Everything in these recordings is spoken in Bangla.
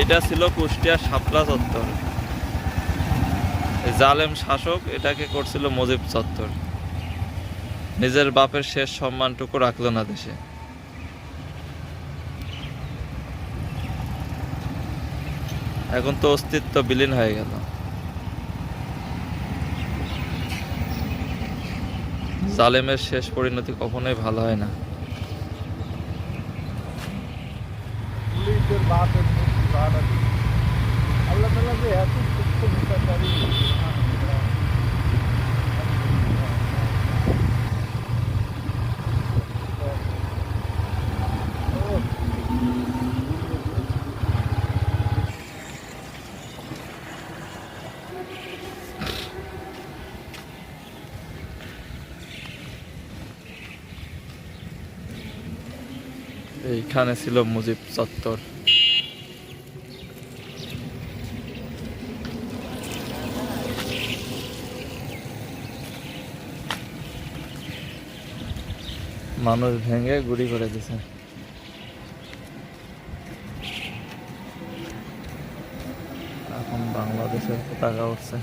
এটা ছিল কুষ্টিয়া শাপলা চত্বর। জালেম শাসক এটাকে করছিল মজিব চত্বর। নিজের বাপের শেষ সম্মানটুকু রাখল না দেশে। এখন তো অস্তিত্ব বিলীন হয়ে গেল। জালেমের শেষ পরিণতি কখনোই ভালো হয় না। তালা যে এত বিচারকারী এইখানে ছিল মুজিব চত্বর। মানুষ ভেঙে গুড়ি করে দিছে। এখন বাংলাদেশের পতাকা উঠছে।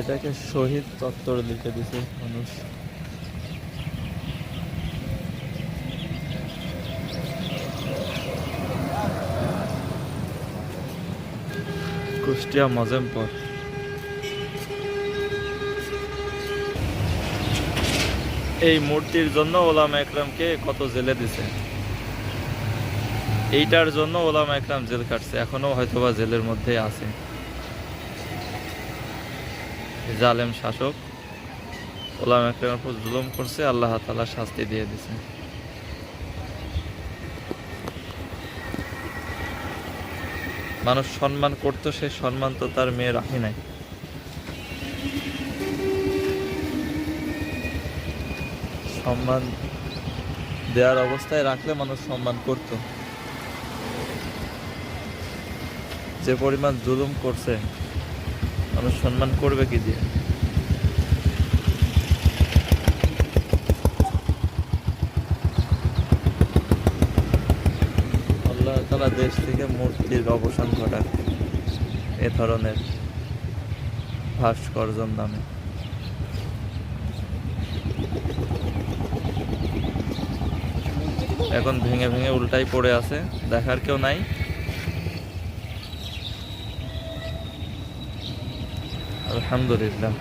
এটাকে শহীদ চত্বর লিখে দিছে মানুষ। কুষ্টিয়া মজেমপুর এই মূর্তির জন্য ওলামা একরামকে কত জেলে দিছে? এইটার জন্য ওলামা একরাম জেল কাটছে, এখনও হয়তোবা জেলের মধ্যেই আছে। জালেম শাসক ওলামা একরামের উপর জুলুম করছে, আল্লাহ তাআলা শাস্তি দিয়ে দিছে। মানুষ সম্মান করত, সে সম্মান তো তার মেয়ে রাখি নাই। সম্মান দেওয়ার অবস্থায় রাখলে মানুষ সম্মান করত। যে পরিমাণ জুলুম করছে, মানুষ সম্মান করবে কি দিয়ে? আল্লাহ তালা দেশ থেকে মূর্তির অবসান ঘটাক এ ধরনের ভাস্কর্জন নামে। এখন ভেঙে ভেঙে উল্টাই পড়ে আছে, দেখার কেউ নাই। আলহামদুলিল্লাহ।